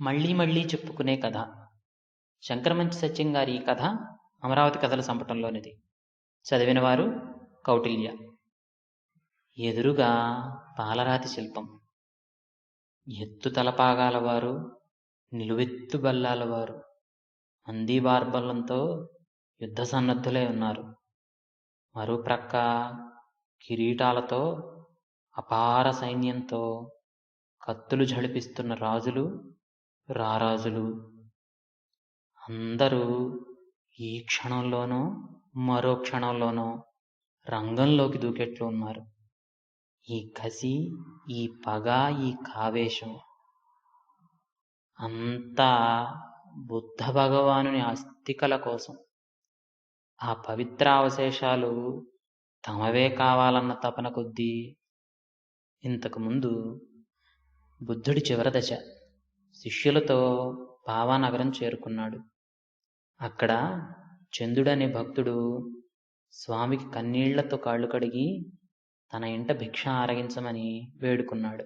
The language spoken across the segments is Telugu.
మళ్ళీ మళ్ళీ చెప్పుకునే కథ. శంకరమంచి సత్యం గారి ఈ కథ అమరావతి కథల సంపటంలోనిది. చదివినవారు కౌటిల్య. ఎదురుగా పాలరాతి శిల్పం. ఎత్తు తలపాగాలవారు నిలువెత్తు బల్లాలవారు మందీబార్బలంతో యుద్ధ సన్నద్ధులై ఉన్నారు. మరోప్రక్క కిరీటాలతో అపార సైన్యంతో కత్తులు ఝళిపిస్తున్న రాజులు రారాజులు. అందరూ ఈ క్షణంలోనో మరో క్షణంలోనో రంగంలోకి దూకెట్లు ఉన్నారు. ఈ కసి ఈ పగ ఈ కావేశం. అంతా బుద్ధ భగవానుని అస్థికల కోసం. ఆ పవిత్ర అవశేషాలు తమవే కావాలన్న తపన కొద్దీ ఇంతకుముందు బుద్ధుడి చివరి దశ. శిష్యులతో పావానగరం చేరుకున్నాడు. అక్కడ చందుడనే భక్తుడు స్వామికి కన్నీళ్ళతో కాళ్ళు కడిగి తన ఇంట భిక్ష ఆరగించమని వేడుకున్నాడు.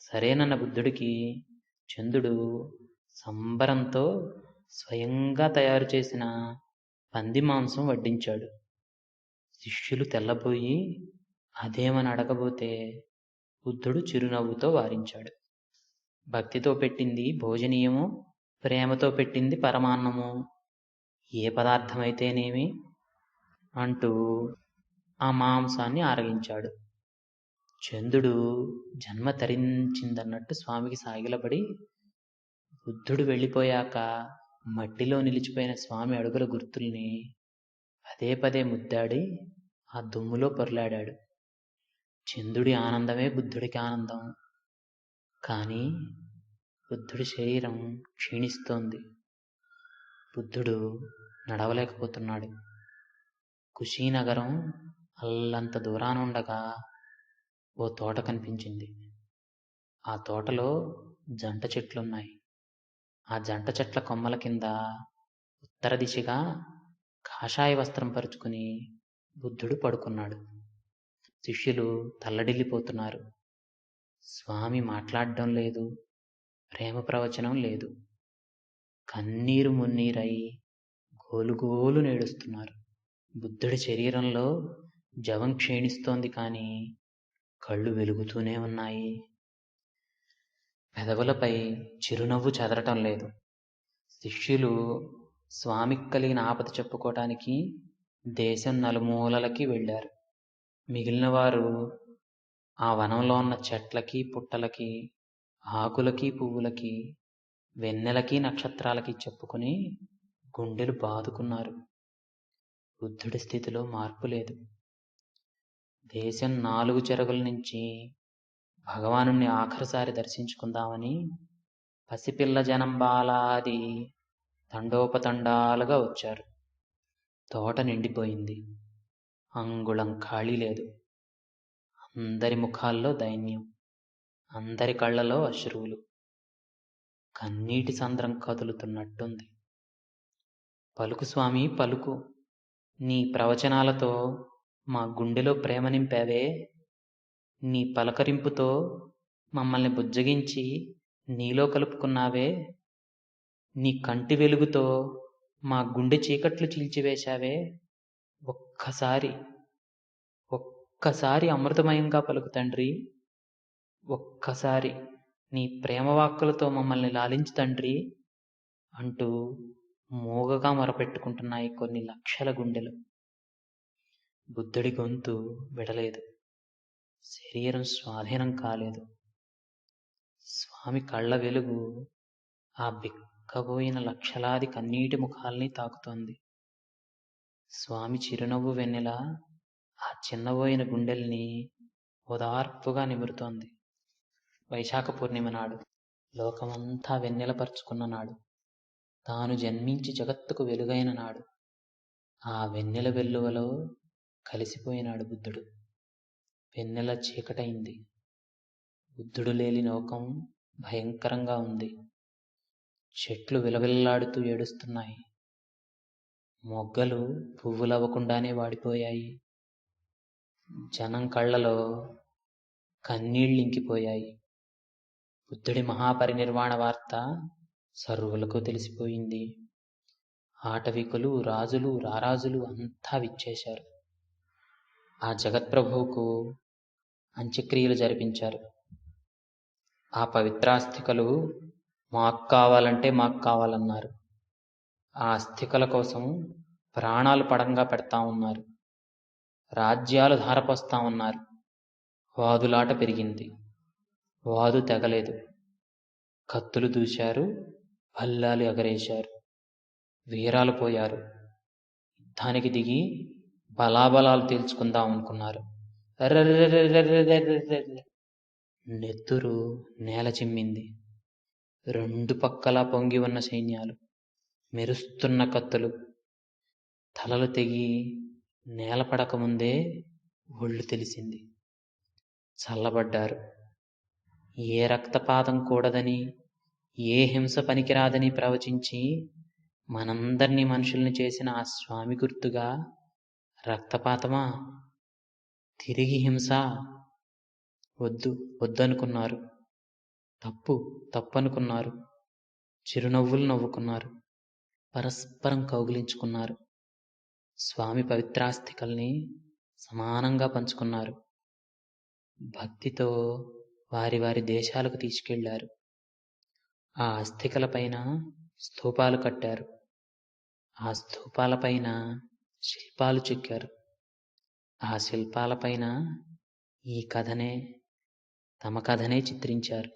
సరేనన్న బుద్ధుడికి చందుడు సంబరంతో స్వయంగా తయారు చేసిన పంది మాంసం వడ్డించాడు. శిష్యులు తెల్లబోయి అదేమని అడగబోతే? బుద్ధుడు చిరునవ్వుతో వారించాడు. భక్తితో పెట్టింది భోజనీయము ప్రేమతో పెట్టింది పరమాన్నము. ఏ పదార్థమైతేనేమి? అంటూ ఆ మాంసాన్ని ఆరగించాడు. చంద్రుడు జన్మ తరించిందన్నట్టు స్వామికి సాగిలపడి బుద్ధుడు వెళ్ళిపోయాక మట్టిలో నిలిచిపోయిన స్వామి అడుగుల గుర్తుల్ని పదే పదే ముద్దాడి ఆ దుమ్ములో పొరలాడాడు. చంద్రుడి ఆనందమే బుద్ధుడికి ఆనందం. కానీ బుద్ధుడి శరీరం క్షీణిస్తోంది. బుద్ధుడు నడవలేకపోతున్నాడు. కుషీనగరం అల్లంత దూరాన ఉండగా ఓ తోట కనిపించింది. ఆ తోటలో జంట చెట్లున్నాయి. ఆ జంట చెట్ల కొమ్మల కింద ఉత్తర దిశగా కాషాయ వస్త్రం పరుచుకుని బుద్ధుడు పడుకున్నాడు. శిష్యులు తల్లడిల్లిపోతున్నారు. స్వామి మాట్లాడడం లేదు ప్రేమ ప్రవచనం లేదు. కన్నీరు మున్నీరై గోలుగోలు నేడుస్తున్నారు. బుద్ధుడి శరీరంలో జవం క్షీణిస్తోంది కానీ కళ్ళు వెలుగుతూనే ఉన్నాయి. పెదవులపై చిరునవ్వు చెదరటం లేదు. శిష్యులు స్వామికి కలిగిన ఆపద చెప్పుకోవటానికి దేశం నలుమూలలకి వెళ్ళారు. మిగిలిన వారు ఆ వనంలో ఉన్న చెట్లకి పుట్టలకి ఆకులకి పువ్వులకి వెన్నెలకి నక్షత్రాలకి చెప్పుకుని గుండెలు బాదుకున్నారు. బుద్ధుడి స్థితిలో మార్పు లేదు. దేశం నాలుగు చెరగుల నుంచి భగవాను ఆఖరిసారి దర్శించుకుందామని పసిపిల్ల జనం బాలాది తండోపతండాలుగా వచ్చారు. తోట నిండిపోయింది. అంగుళం ఖాళీ లేదు. అందరి ముఖాల్లో దైన్యం అందరి కళ్ళలో అశ్రువులు. కన్నీటి సంద్రం కదులుతున్నట్టుంది. పలుకు స్వామి పలుకు. నీ ప్రవచనాలతో మా గుండెలో ప్రేమ నింపావే. నీ పలకరింపుతో మమ్మల్ని బుజ్జగించి నీలో కలుపుకున్నావే. నీ కంటి వెలుగుతో మా గుండె చీకట్లు చీల్చివేశావే. ఒక్కసారి ఒక్కసారి అమృతమయంగా పలుకు తండ్రి ఒక్కసారి నీ ప్రేమవాక్కులతో మమ్మల్ని లాలించు తండ్రి అంటూ మూగగా మొరపెట్టుకుంటున్నాయి కొన్ని లక్షల గుండెలు. బుద్ధుడి గొంతు విడలేదు. శరీరం స్వాధీనం కాలేదు. స్వామి కళ్ళ వెలుగు ఆ బిక్కబోయిన లక్షలాది కన్నీటి ముఖాల్ని తాకుతోంది. స్వామి చిరునవ్వు వెన్నెల ఆ చిన్నబోయిన గుండెల్ని ఓదార్పుగా నిమురుతోంది. వైశాఖ పూర్ణిమ నాడు లోకమంతా వెన్నెలపరుచుకున్న నాడు తాను జన్మించి జగత్తుకు వెలుగైన నాడు ఆ వెన్నెల వెల్లువలో కలిసిపోయినాడు బుద్ధుడు. వెన్నెల చీకటైంది. బుద్ధుడు లేని లోకం భయంకరంగా ఉంది. చెట్లు విలవిల్లాడుతూ ఏడుస్తున్నాయి. మొగ్గలు పువ్వులవ్వకుండానే వాడిపోయాయి. జనం కళ్ళలో కన్నీళ్ళింకిపోయాయి బుద్ధుడి మహాపరినిర్వాణ వార్త సర్వులకు తెలిసిపోయింది. ఆటవికులు రాజులు రారాజులు అంతా విచ్చేశారు. ఆ జగత్ప్రభువుకు అంత్యక్రియలు జరిపించారు. ఆ పవిత్రాస్థికలు మాకు కావాలంటే మాకు కావాలన్నారు. ఆ అస్థికల కోసం ప్రాణాలు పడంగా పెడతా ఉన్నారు. రాజ్యాలు ధారపోస్తా ఉన్నారు. వాదులాట పెరిగింది. వాదు తెగలేదు. కత్తులు దూశారు. అల్లాలు ఎగరేశారు. వీరాలు పోయారు. యుద్ధానికి దిగి బలాబలాలు తేల్చుకుందాం అనుకున్నారు. నెత్తురు నేల చిమ్మింది రెండు పక్కలా పొంగి ఉన్న సైన్యాలు మెరుస్తున్న కత్తులు తలలు తెగి నేలపడకముందే ఒళ్ళు తెలిసింది. చల్లబడ్డారు. ఏ రక్తపాతం కూడదని ఏ హింస పనికిరాదని ప్రవచించి మనందరినీ మనుషుల్ని చేసిన ఆ స్వామి గుర్తుగా రక్తపాతమా? తిరిగి హింస? వద్దు వద్దనుకున్నారు. తప్పు తప్పనుకున్నారు. చిరునవ్వులు నవ్వుకున్నారు. పరస్పరం కౌగిలించుకున్నారు. స్వామి పవిత్రాస్తికల్ని సమానంగా పంచుకున్నారు. భక్తితో వారి వారి దేశాలకు తీసుకెళ్ళారు. ఆ అస్థికలపైన స్థూపాలు కట్టారు. ఆ స్థూపాలపైన శిల్పాలు చెక్కారు. ఆ శిల్పాలపైన ఈ కథనే తమ కథనే చిత్రించారు.